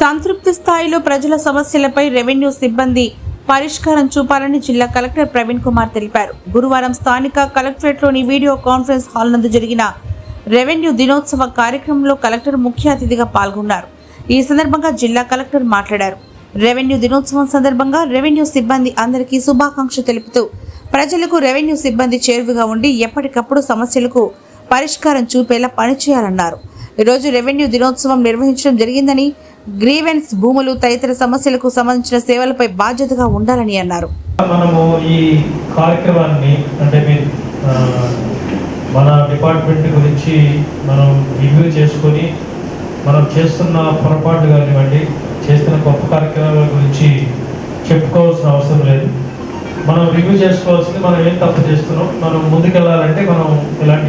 సంతృప్తి స్థాయిలో ప్రజల సమస్యలపై రెవెన్యూ సిబ్బంది పరిష్కారం చూపాలని జిల్లా కలెక్టర్ ప్రవీణ్ కుమార్ తెలిపారు. గురువారం స్థానిక కలెక్టరేట్లోని వీడియో కాన్ఫరెన్స్ హాల్ నందు జరిగిన రెవెన్యూ దినోత్సవ కార్యక్రమంలో కలెక్టర్ ముఖ్య అతిథిగా పాల్గొన్నారు. ఈ సందర్భంగా జిల్లా కలెక్టర్ మాట్లాడారు. రెవెన్యూ దినోత్సవం సందర్భంగా రెవెన్యూ సిబ్బంది అందరికీ శుభాకాంక్ష తెలుపుతూ ప్రజలకు రెవెన్యూ సిబ్బంది చేరువుగా ఉండి ఎప్పటికప్పుడు సమస్యలకు పరిష్కారం చూపేలా పనిచేయాలన్నారు. ఈరోజు రెవెన్యూ దినోత్సవం నిర్వహించడం జరిగిందని గ్రీవెన్స్ భూములు తదితర సమస్యలకు సంబంధించిన సేవలపై బాధ్యతగా ఉండాలని అన్నారు. మనము ఈ కార్యక్రమాన్ని అంటే మీ మన డిపార్ట్మెంట్ గురించి మనం రివ్యూ చేసుకొని మనం చేస్తున్న పొరపాట్లు కానివ్వండి చేస్తున్న గొప్ప కార్యక్రమాల గురించి చెప్పుకోవాల్సిన అవసరం లేదు. మనం రివ్యూ చేసుకోవాల్సింది మనం ఏం తప్పు చేస్తున్నాం మనం ముందుకెళ్ళాలంటే మనం ఇలాంటి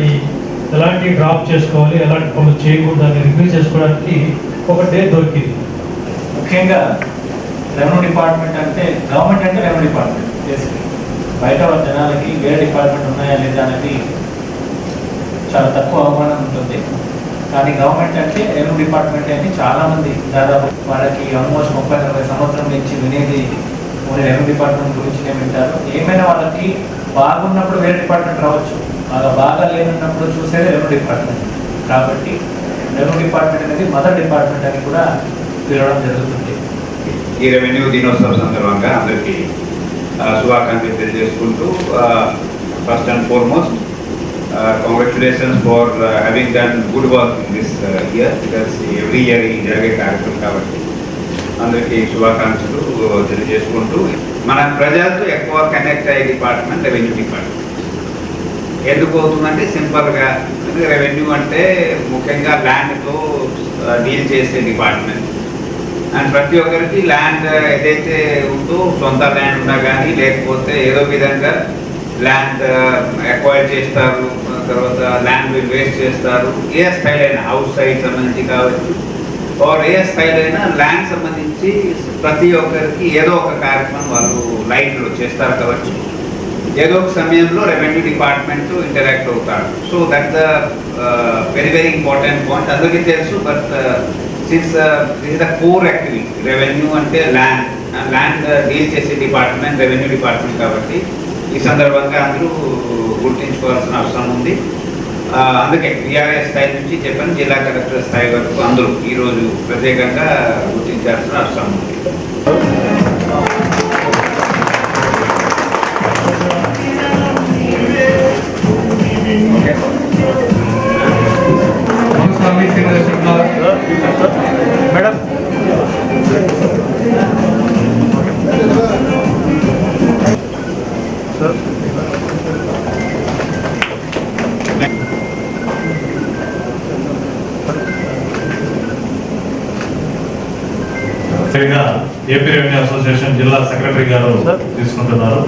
ఎలాంటి డ్రాప్ చేసుకోవాలి ఎలాంటి పనులు చేయకూడదు అని రివ్యూ చేసుకోవడానికి ఒక డే దొరికింది. ముఖ్యంగా రెవెన్యూ డిపార్ట్మెంట్ అంటే గవర్నమెంట్ అంటే రెవెన్యూ డిపార్ట్మెంట్. బయట జనాలకి వేరే డిపార్ట్మెంట్ ఉన్నాయా లేదా అనేది చాలా తక్కువ అవగాహన ఉంటుంది. కానీ గవర్నమెంట్ అంటే రెవెన్యూ డిపార్ట్మెంట్ అని చాలా మంది దాదాపు వాళ్ళకి ఆల్మోస్ట్ ముప్పై నలభై సంవత్సరం నుంచి వినేది రెవెన్యూ డిపార్ట్మెంట్ గురించి వింటారు ఏమైనా వాళ్ళకి బాగున్నప్పుడు వేరే డిపార్ట్మెంట్ రావచ్చు. బాగా బాగా లేనప్పుడు చూసేది రెవెన్యూ డిపార్ట్మెంట్ కాబట్టి రెవెన్యూ డిపార్ట్మెంట్ అనేది మదర్ డిపార్ట్మెంట్ అని కూడా పిలవడం జరుగుతుంది. ఈ రెవెన్యూ దినోత్సవం సందర్భంగా అందరికీ శుభాకాంక్షలు తెలియజేసుకుంటూ first and foremost congratulations for having done good work in this year because every year ఈ జరిగే కార్యక్రమం కాబట్టి అందరికీ శుభాకాంక్షలు తెలియజేసుకుంటూ మన ప్రజలతో ఎక్కువ కనెక్ట్ అయ్యే డిపార్ట్మెంట్ రెవెన్యూ డిపార్ట్మెంట్ ఎందుకు అవుతుందంటే సింపుల్గా రెవెన్యూ అంటే ముఖ్యంగా ల్యాండ్తో డీల్ చేసే డిపార్ట్మెంట్. అండ్ ప్రతి ఒక్కరికి ల్యాండ్ ఏదైతే ఉందో సొంత ల్యాండ్ ఉన్నా కానీ లేకపోతే ఏదో విధంగా ల్యాండ్ అక్వైర్ చేస్తారు తర్వాత ల్యాండ్ వేస్ట్ చేస్తారు. ఏ స్టైల్ అయినా హౌస్ సైడ్ సంబంధించి కావచ్చు ఆర్ ఏ స్టైల్ అయినా ల్యాండ్ సంబంధించి ప్రతి ఒక్కరికి ఏదో ఒక కార్యక్రమం వాళ్ళు లైఫ్లో చేస్తారు కావచ్చు. ఏదో ఒక సమయంలో రెవెన్యూ డిపార్ట్మెంట్ ఇంటరాక్ట్ అవుతాడు. So that the very very important point. అందరికీ తెలుసు but since this the core activity. Revenue అంటే ల్యాండ్. ల్యాండ్ డీల్ చేసే డిపార్ట్మెంట్ రెవెన్యూ డిపార్ట్మెంట్ కాబట్టి ఈ సందర్భంగా అందరూ గుర్తించుకోవాల్సిన అవసరం ఉంది. అందుకే బీఆర్ఎస్ స్థాయి నుంచి చెప్పని జిల్లా కలెక్టర్ స్థాయి వరకు అందరూ ఈరోజు ప్రత్యేకంగా గుర్తించాల్సిన అవసరం ఉంది. ఏపీ రెవెన్యూ అసోసియేషన్ జిల్లా సెక్రటరీ గారు తీసుకుంటున్నారు.